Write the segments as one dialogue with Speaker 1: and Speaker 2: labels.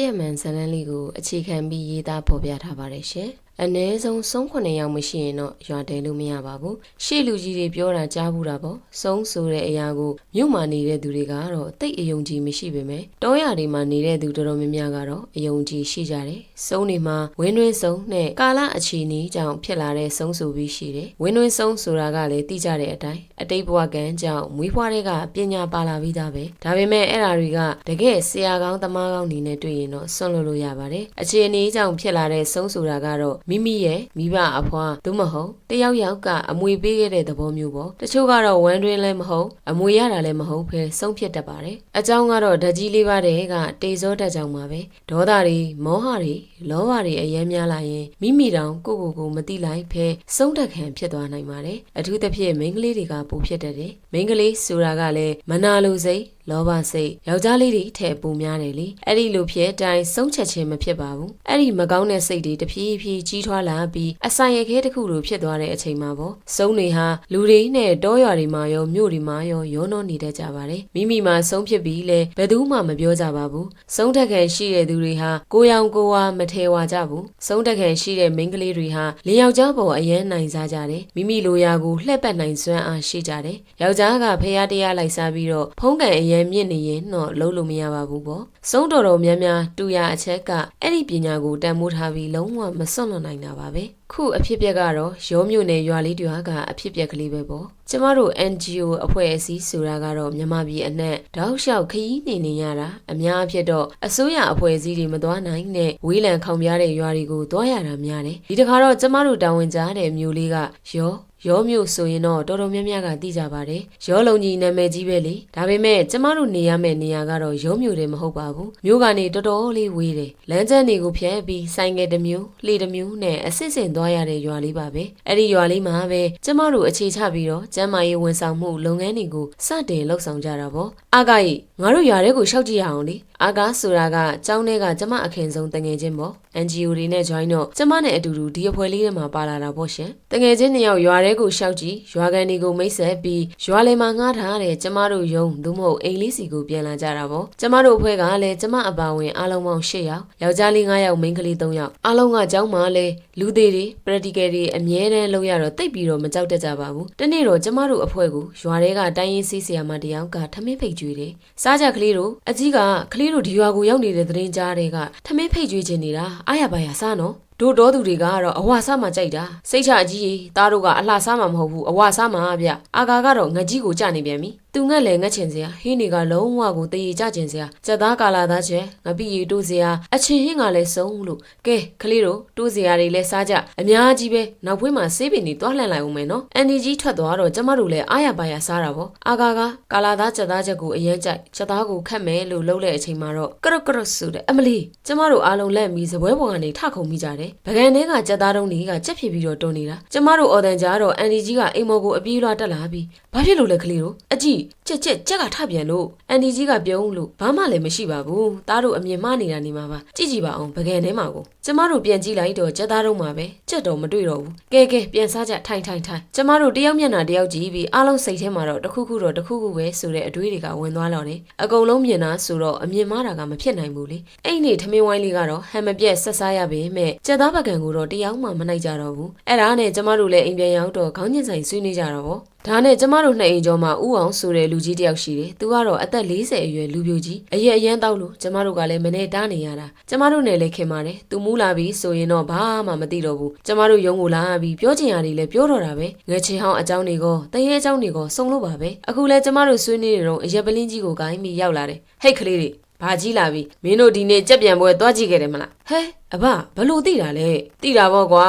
Speaker 1: ဖြစ်ရမှန်ဇာတ်လမ်းလေးကိုအခြေခံပြီးရေးသားဖော်ပြထားပါတယ်ရှင်။ အ ਨੇ ဆုံးဆုံး9ယောက်မရှိရင်တော့ရွာတယ်လို့မရပါဘူး။ရှေ့လူကြီးတွေပြောတာကြားဘူးတာပေါ့။ဆုံးဆိုတဲ့အရာကိုမြို့မှာနေတဲ့သူတွေကတော့တိတ်အယုံကြည်မရှိပေမဲ့တောရတွေမှာနေတဲ့သူတော်တော်များများကတော့အယုံကြည်ရှိကြတယ်။ဆုံးတွေမှာဝင်းတွင်းဆုံးနဲ့ကာလအခြေအနေကြောင့်ဖြစ်လာတဲ့ဆုံးဆိုပြီးရှိတယ်။ဝင်းတွင်းဆုံးဆိုတာကလည်းသိကြတဲ့အတိုင်းအတိတ်ဘဝကံကြောင့်မွေးဖွားတဲ့ကပညာပါလာပြီးသားပဲ။ဒါပေမဲ့အဲ့ဓာတွေကတကယ်ဆရာကောင်းသမားကောင်းနေနဲ့တွေ့ရင်တော့ဆွန့်လွတ်လို့ရပါတယ်။အခြေအနေကြောင့်ဖြစ်လာတဲ့ဆုံးဆိုတာကတော့မိမိရဲ့မိဘအဖွားသို့မဟုတ်တယောက်ယောက်ကအမွေပေးခဲ့တဲ့သဘောမျိုးပေါ့။တချို့ကတော့ဝမ်းတွင်းလည်းမဟုတ်အမွေရတာလည်းမဟုတ်ဖဲဆုံးဖြစ်တတ်ပါတယ်။အကြောင်းကတော့ဓာကြီးလေးပါးတဲ့ကတေဇောတတ်ကြောင်ပါပဲ။ဒေါသတွေမောဟတွေလောဘတွေအယမ်းများလာရင်မိမိတောင်ကိုယ့်ကိုယ်ကိုမတိလိုက်ဖဲဆုံးတက်ခံဖြစ်သွားနိုင်ပါတယ်။အထူးသဖြင့်မိန်းကလေးတွေကပိုဖြစ်တတ်တယ်။မိန်းကလေးဆိုတာကလည်းမနာလိုစိတ် လောဘစိတ်ယောက်ျားလေးတွေထဲပုံများတယ်လေအဲ့ဒီလိုဖြစ်တိုင်းဆုံးချက်ခြင်းမဖြစ်ပါဘူးအဲ့ဒီမကောင်းတဲ့စိတ်တွေတဖြည်းဖြည်းကြီးထွားလာပြီးအဆိုင်ရခဲတစ်ခုလိုဖြစ်သွားတဲ့အချိန်မှာပေါ့ဆုံးတွေဟာလူတွေနဲ့တောရွာတွေမှာရောမြို့တွေမှာရောရောနှောနေတတ်ကြပါတယ်မိမိမှာဆုံးဖြစ်ပြီးလဲဘယ်သူမှမပြောကြပါဘူးဆုံးတက်ခံရှိတဲ့သူတွေဟာကိုရောင်ကိုဝါမထဲဝါကြဘူးဆုံးတက်ခံရှိတဲ့မိန်းကလေးတွေဟာလင်ယောက်ျားပေါ်အယမ်းနိုင်စားကြတယ်မိမိလိုရာကိုလှည့်ပတ်နိုင်စွမ်းအားရှိကြတယ်ယောက်ျားကဖះတရားလိုက်စားပြီးတော့ဖုံးကန်အယမ်းမြင့်နေရင်တော့လုံးလို့မရပါဘူးပေါ့ဆုံးတော်တော်များများတူရအချက်ကအဲ့ဒီပညာကိုတန်မိုးထားပြီးလုံးဝမစွန့်လွတ်နိုင်တာပါပဲ ခုအဖြစ်ပြက်ကတော့ရောမြို့နယ်ရွာလေးတွေကအဖြစ်ပြက်ကလေးပဲပေါ့ကျမတို့ NGO အဖွဲ့အစည်းဆိုတာကတော့မြန်မာပြည်အနှံ့တောက်လျှောက်ခရီးနေနေရတာအများအဖြစ်တော့အစိုးရအဖွဲ့အစည်းတွေမသွားနိုင်တဲ့ဝေးလံခေါင်ပြားတဲ့ရွာတွေကိုသွားရတာများတယ်ဒီတခါတော့ကျမတို့တာဝန်ကြားတဲ့မျိုးလေးကရောရောမျိုးဆိုရင်တော့တော်တော်များများကသိကြပါတယ်ရောလုံကြီးနာမည်ကြီးပဲလေဒါပေမဲ့ကျမတို့နေရမယ့်နေရာကတော့ရောမျိုးတွေမဟုတ်ပါဘူးမျိုးကနေတော်တော်လေးဝေးတယ်လမ်းကျန်းတွေကိုဖျက်ပြီးဆိုင်ငယ်တစ်မျိုးလှေတစ်မျိုးနဲ့အစစ်စင်သွားရတဲ့ရွာလေးပါပဲအဲ့ဒီရွာလေးမှာပဲကျမတို့အခြေချပြီးတော့ကျမ်းမာရေးဝန်ဆောင်မှုလုပ်ငန်းတွေကိုစတင်လှုပ်ဆောင်ကြတာပေါ့အာဂါကြီး ငါတို့ရွာထဲကိုရှောက်ကြည့်ရအောင်လေအာဂါဆိုတာကကျောင်းထဲကကျမအခင်ဆုံးတငယ်ချင်းပေါ့ NGO တွေနဲ့ join တော့ကျမနဲ့အတူတူဒီအဖွဲ့လေးထဲမှာပါလာတာပေါ့ရှင်တငယ်ချင်းနှစ်ယောက်ရွာထဲကိုရှောက်ကြည့်ရွာကန်တွေကိုမိတ်ဆက်ပြီးရွာလယ်မှာငှားထားတဲ့ကျမတို့ယုံသို့မဟုတ်အိမ်လေးစီကိုပြန်လာကြတာပေါ့ကျမတို့အဖွဲ့ကလည်းကျမအပါဝင်အားလုံးပေါင်း၈ယောက်ယောက်ျားလေး9ယောက်မိန်းကလေး3ယောက်အားလုံးကကျောင်းမှာလည်းလူသေးတွေ practical တွေအမြဲတမ်းလုပ်ရတော့တိတ်ပြီးတော့မကြောက်တတ်ကြပါဘူးတနေ့တော့ကျမတို့အဖွဲ့ကိုရွာထဲကတိုင်းရင်းစီးဆရာမတယောက်ကထမင်းဖိတ်ကြွေးတယ်စားကြကလေးတို့အကြီးကကလေးတို့ဒီရွာကိုရောက်နေတဲ့သတင်းကြားတဲ့ကထမင်းဖိတ်ကြွေးခြင်းနေတာအားရပါရစားနော်တို့တော်သူတွေကတော့အဝါစားမှကြိုက်တာစိတ်ချအကြီးကြီးသားတို့ကအလှစားမှမဟုတ်ဘူးအဝါစားမှဗျအာကာကတော့ငကြီးကိုကြနေပြန်ပြီသူငက်လေငက်ချင်စရာဟင်းတွေကလုံးဝကိုတည်ရကြချင်စရာစက်သားကာလာသားချဲငပိရီတို့စရာအချင်းဟင်းကလည်းစုံလို့ကဲကလေးတို့တို့စရာတွေလည်းစားကြအများကြီးပဲနောက်ဖွေးမှာဆေးပင်တွေတွားလှန်လိုက်ဦးမယ်နော်အန်ဒီကြီးထွက်သွားတော့ကျမတို့လည်းအားရပါရစားတာပေါ့အာကာကကာလာသားစက်သားချက်ကိုအရင်ကြိုက်စက်သားကိုခတ်မယ်လို့လှုပ်တဲ့အချိန်မှာတော့ကရုတ်ကရုတ်ဆိုတဲ့အမလီကျမတို့အားလုံးလက်ပြီးစပွဲပေါ်ကနေထခုံမိကြတယ်ပကံထဲကစက်သားတုံးတွေကကြက်ဖြစ်ပြီးတော့တွန်းနေတာကျမတို့အော်တန်ကြားတော့အန်ဒီကြီးကအိမ်မော်ကိုအပြေးလွှားတက်လာပြီး ဘာဖြစ်လို့လဲကလေးတို့အကြည့် ကြက်ကြက်ကြက်ကထပြန်လို့အန်ဒီကြီးကပြုံးလို့ဘာမှလည်းမရှိပါဘူးသားတို့အမြင်မှားနေတာနေမှာပါကြည့်ကြည့်ပါအောင်ပကံထဲမှာကိုကျမတို့ပြန်ကြည့်လိုက်တော့ကြက်သားတုံးမှာပဲကြက်တော့မတွေ့တော့ဘူးကဲကဲပြန်စားကြထိုင်ထိုင်ထိုင်ကျမတို့တယောက်မျက်နှာတယောက်ကြည့်ပြီးအားလုံးစိတ်ထဲမှာတော့တစ်ခုခုတော့တစ်ခုခုပဲဆိုတဲ့အတွေးတွေကဝင်သွားတော့တယ်အကုန်လုံးမြင်တာဆိုတော့အမြင်မှားတာကမဖြစ်နိုင်ဘူးလေအဲ့ဒီထမင်းဝိုင်းလေးကတော့ဟမ်မပြက်ဆက်စားရပေမဲ့ကြက်သားပကံကိုတော့တယောက်မှမနိုင်ကြတော့ဘူးအဲ့ဒါနဲ့ကျမတို့လည်းအိမ်ပြန်ရောက်တော့ခေါင်းညင်ဆိုင်ဆွေးနေကြတော့ဗောဒါနဲ့ကျမတို့နှစ်အိမ်ကျော်မှာဥအောင်ဆိုတဲ့လူကြီးတယောက်ရှိတယ်။သူကတော့အသက်40အရွယ်လူပြိုကြီးအရက်အရန်တောက်လို့ကျမတို့ကလည်းမနေတားနေရတာ။ကျမတို့နဲ့လည်းခင်ပါတယ်။သူမူးလာပြီဆိုရင်တော့ဘာမှမသိတော့ဘူး။ကျမတို့ရုံကိုလာပြီးပြောချင်ရတယ်လည်းပြောတော့တာပဲ။ငွေချေဟောင်းအကြောင်းတွေကတရေအကြောင်းတွေကစုံလို့ပါပဲ။အခုလဲကျမတို့ဆွေးနွေးနေတော့အရက်ပလင်းကြီးကိုဂိုင်းပြီးရောက်လာတယ်။ဟိတ်ကလေးတွေဘာကြီးလာပြီမင်းတို့ဒီနေ့ကြက်ပြန်ပွဲသွားကြည့်ခဲ့တယ်မလားဟဲအဘဘလို့သိတာလဲသိတာပေါ့ကွာ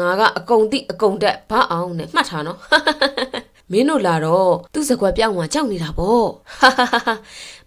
Speaker 1: ငါကအကုန်သိအကုန်တက်ဘာအောင်နဲ့မှတ်ထားနော် မင်းတို့လာတော့သူ့စကွက်ပြောင်းမှကြောက်နေတာပေါ့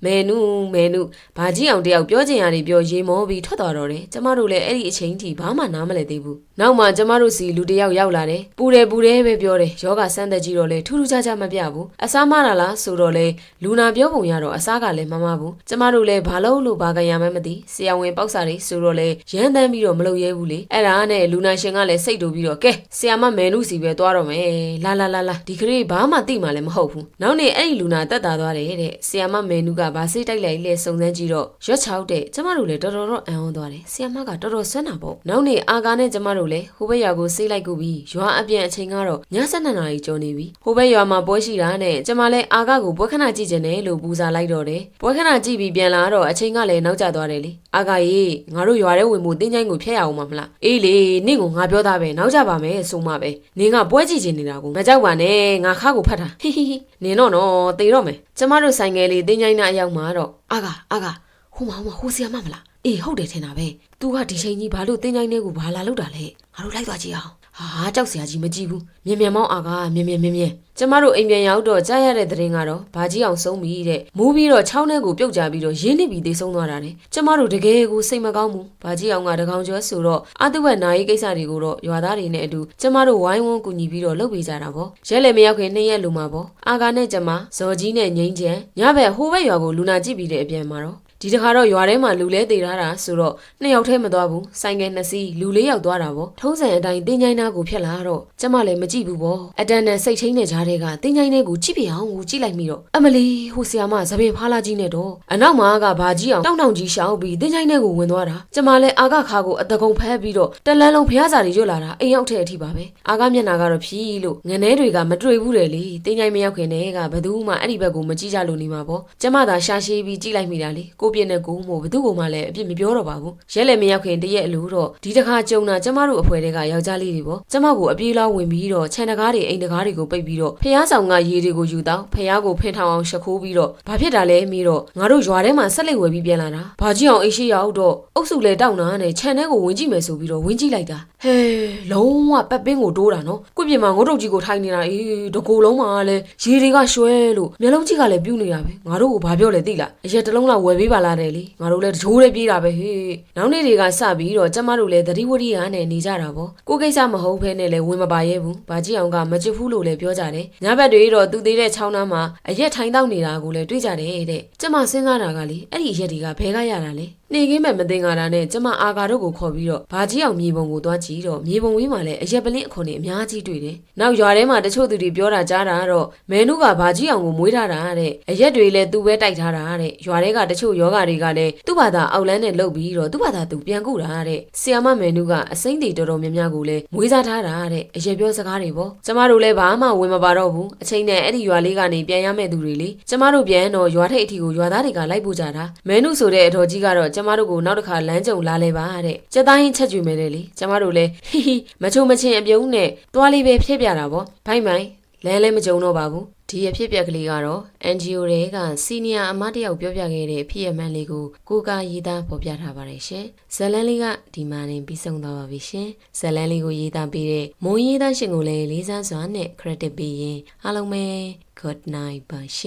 Speaker 1: မဲနုမဲနုဘာကြီးအောင်တယောက်ပြောချင်ရတယ်ပြောရေမောပြီးထွက်သွားတော့တယ်ကျမတို့လည်းအဲ့ဒီအချိန်ထိဘာမှနားမလည်သေးဘူး နောက်မှကျမတို့စီလူတယောက်ရောက်လာတယ်ပူတယ်ပူတယ်ပဲပြောတယ်ယောဂဆန်းသက်ကြီးတော့လေထူးထူးခြားခြားမပြဘူးအစားမလာလားဆိုတော့လေလူနာပြောပုံရတော့အစားကလည်းမမဘူးကျမတို့လည်းဘာလို့လို့ဘာကံရမှန်းမသိဆရာဝန်ပေါက်စာတွေဆိုတော့လေရမ်းတမ်းပြီးတော့မလုပ်ရဲဘူးလေအဲ့ဒါနဲ့လူနာရှင်ကလည်းစိတ်တူပြီးတော့ကဲဆရာမမဲနုစီပဲသွားတော့မယ်လာလာလာလာဒီကလေးဘာမှသိမှလည်းမဟုတ်ဘူးနောက်နေ့အဲ့ဒီလူနာတက်တာသွားတယ်တဲ့ဆရာမမဲနုကဘာစိတ်တိုက်လိုက်လဲစုံစမ်းကြည့်တော့ရွက်ချောက်တဲ့ကျမတို့လည်းတော်တော်တော့အံ့ဩသွားတယ်ဆီယမကတော်တော်ဆွမ်းတာပေါ့နောက်နေ့အာကာနဲ့ကျမတို့လည်းဟိုဘက်ရွာကိုစိတ်လိုက်ကူပြီးရွာအပြန်အချိန်ကတော့ည7နာရီကျော်နေပြီဟိုဘက်ရွာမှာပွဲရှိတာနဲ့ကျမလည်းအာကာကိုပွဲခဏကြည့်ကျင်တယ်လို့ပူဇာလိုက်တော့တယ်ပွဲခဏကြည့်ပြီးပြန်လာတော့အချိန်ကလည်းနောက်ကျသွားတယ်လေအာကာကြီးငါတို့ရွာထဲဝင်မှုတင်းချိုင်းကိုဖျက်ရအောင်မမလားအေးလေနင့်ကိုငါပြောသားပဲနောက်ကျပါမယ်ဆိုမှပဲနင်ကပွဲကြည့်ချင်နေတာကိုမကြောက်ပါနဲ့ငါခါကိုဖတ်တာဟိဟိဟိနင်တော့နော်သေတော့မယ်ကျမတို့ဆိုင်ငယ်လေးတင်းချိုင်းနာအရောက်မှာတော့အာကာအာကာဟိုမှာဟိုမှာဟိုဆီယာမမလား အေးဟုတ်တယ်ထင်တာပဲ။ तू ကဒီချိန်ကြီးဘာလို့တင်းချိုင်းလေးကိုဘာလာလောက်တာလဲ။ငါတို့လိုက်သွားကြည့်အောင်။ဟာကြောက်စရာကြီးမကြည့်ဘူး။မြင်မြန်မောင်းအာကမြင်မြန်မြင်မြန်ကျမတို့အိမ်ပြန်ရောက်တော့ကြားရတဲ့သတင်းကတော့ဘာကြီးအောင်ဆုံးပြီတဲ့။မိုးပြီးတော့ချောင်းထဲကိုပြုတ်ကြပြီးတော့ရင်းနေပြီးသေဆုံးသွားတာတဲ့။ကျမတို့တကယ်ကိုစိတ်မကောင်းဘူး။ဘာကြီးအောင်ကတကောင်ကျော်ဆိုတော့အတုဝက်နာရီကိစ္စတွေကိုတော့ရွာသားတွေနဲ့အတူကျမတို့ဝိုင်းဝန်းကူညီပြီးတော့လုပ်ပေးကြတာပေါ့။ရက်လည်းမရောက်ခင်နှစ်ရက်လိုမှာပေါ့။အာကနဲ့ကျမဇော်ကြီးနဲ့ငိမ့်ချန်ညဘက်ဟိုဘက်ရွာကိုလူနာကြည့်ပြီးတဲ့အပြန်မှာတော့ ဒီတခါတော့ရွာထဲမှာလူလဲသေးထားတာဆိုတော့နှစ်ယောက်ထဲမသွားဘူးဆိုင်ငယ်နှစ်စီးလူလေးယောက်သွားတာပေါ့ထုံးစံအတိုင်းတင်းချိုင်းနာကိုဖြတ်လာတော့ကျမလည်းမကြည့်ဘူးပေါ့အတန်နဲ့စိတ်ချင်းနဲ့ကြားတဲ့ကတင်းချိုင်းလေးကိုကြည့်ပြအောင်ကိုကြည့်လိုက်မိတော့အမလီဟိုဆီယာမသပင်ဖားလာကြီးနဲ့တော့အနောက်မှာကဘာကြီးအောင်တောင်းတောင်းကြီးရှောင်းပြီးတင်းချိုင်းလေးကိုဝင်သွားတာကျမလည်းအာကခါကိုအတကုံဖဲပြီးတော့တလန်းလုံးဖျားစာတွေရွတ်လာတာအိမ်ရောက်တဲ့အထိပါပဲအာကမျက်နာကတော့ဖြီးလို့ငနဲတွေကမတွေ့ဘူးတယ်လေတင်းချိုင်းမရောက်ခင်တည်းကဘသူမှအဲ့ဒီဘက်ကိုမကြည့်ကြလို့နေမှာပေါ့ကျမသာရှာရှိပြီးကြည့်လိုက်မိတာလေကိုပြည့်နဲ့ကိုမို့ဘသူ့ကိုမှလည်းအပြစ်မပြောတော့ပါဘူးရဲလည်းမရောက်ခင်တရက်အလိုတော့ဒီတခါကြုံတာကျမတို့အဖွဲတွေကယောက်ျားလေးတွေပေါ့ကျမကိုအပြေးလောက်ဝင်ပြီးတော့ခြံတကားတွေအိမ်တကားတွေကိုပိတ်ပြီးတော့ဖះဆောင်ကရေတွေကိုယူတော့ဖះကိုဖင်ထောင်အောင်ရှခိုးပြီးတော့ဘာဖြစ်တာလဲမေးတော့ငါတို့ရွာထဲမှာဆက်လက်ဝယ်ပြီးပြန်လာတာဘာကြီးအောင်အိတ်ရှိရောက်တော့အုပ်စုလဲတောက်နာနဲ့ခြံထဲကိုဝင်ကြည့်မယ်ဆိုပြီးတော့ဝင်ကြည့်လိုက်တာ ဟဲလုံးဝပတ်ပင်းကိုတိုးတာနော်ကိုပြင်မှာငုတ်တုတ်ကြီးကိုထိုင်နေတာအေးတကူလုံးမှာလည်းရေတွေကရွှဲလို့မျက်လုံးကြီးကလည်းပြူးနေတာပဲငါတို့ကိုဘာပြောလဲသိလားအရက်တစ်လုံးလောက်ဝယ်ပေးပါလားတဲ့လေငါတို့လည်းတချိုးလေးပြေးတာပဲဟေးနောက်နေ့တွေကစပြီးတော့ကျမတို့လည်းသတိဝရိယနဲ့နေကြတာပေါ့ကိုကိစ္စမဟုတ်ဘဲနဲ့လည်းဝင်မပါရဲဘူးဘာကြီးအောင်ကမကြည့်ဘူးလို့လည်းပြောကြတယ်ညဘက်တွေတော့သူသေးတဲ့ချောင်းသားမှာအရက်ထိုင်တောက်နေတာကိုလည်းတွေ့ကြတယ်တဲ့ကျမစဉ်းစားတာကလေအဲ့ဒီအရက်တွေကဘဲကရတာလဲနေကင်းမဲ့မသိင်္ဂါတာနဲ့ကျမအာဃာတို့ကိုခေါ်ပြီးတော့ဘာကြီးအောင်မြေပုံကိုသွားကြည့်တော့မြေပုံဝေးမှာလည်းအရက်ပလင်းအခွန်တွေအများကြီးတွေ့တယ်။နောက်ရွာထဲမှာတချို့သူတွေပြောတာကြားတာကတော့မဲနုကဘာကြီးအောင်ကိုမွေးထားတာတဲ့အရက်တွေလည်းသူ့ပဲတိုက်ထားတာတဲ့ရွာထဲကတချို့ယောဂတွေကလည်းသူ့ဘာသာအောက်လန်းနဲ့လှုပ်ပြီးတော့သူ့ဘာသာသူပြန်ကူတာတဲ့ဆီယာမမဲနုကအစိမ့်တွေတော်တော်များများကိုလည်းမွေးစားထားတာတဲ့အရက်ပြောစကားတွေပေါ့ကျမတို့လည်းဘာမှဝင်မပါတော့ဘူးအချိန်နဲ့အဲ့ဒီရွာလေးကနေပြန်ရမယ့်သူတွေလေကျမတို့ပြန်တော့ရွာထိပ်အထိကိုရွာသားတွေကလိုက်ပို့ကြတာမဲနုဆိုတဲ့အတော်ကြီးကတော့ကျမတို့ကိုနောက်တစ်ခါလမ်းကြုံလာလဲပါတဲ့စက်သားဟင်းချက်ကြွေမယ်လေကျမတို့လည်းဟီဟီမချုံမချင်းအပြုံးနဲ့သွားလေးပဲဖြစ်ပြတာပေါ့ဘိုင်မိုင်လဲလဲမကြုံတော့ပါဘူးဒီအဖြစ်ပြက်ကလေးကတော့ NGO တွေကစီနီယာအမတ်တယောက်ပြောပြခဲ့တဲ့ဖြစ်ရမှန်းလေးကိုကိုကရေးသားဖော်ပြထားပါတယ်ရှင်ဇလန်းလေးကဒီမှာနေပြီးဆုံးသွားပါပြီရှင်ဇလန်းလေးကိုရေးသားပေးတဲ့မုံရေးသားရှင်ကိုလည်းလေးစားစွာနဲ့ credit ပေးရင်အားလုံးပဲ good night ပါရှင်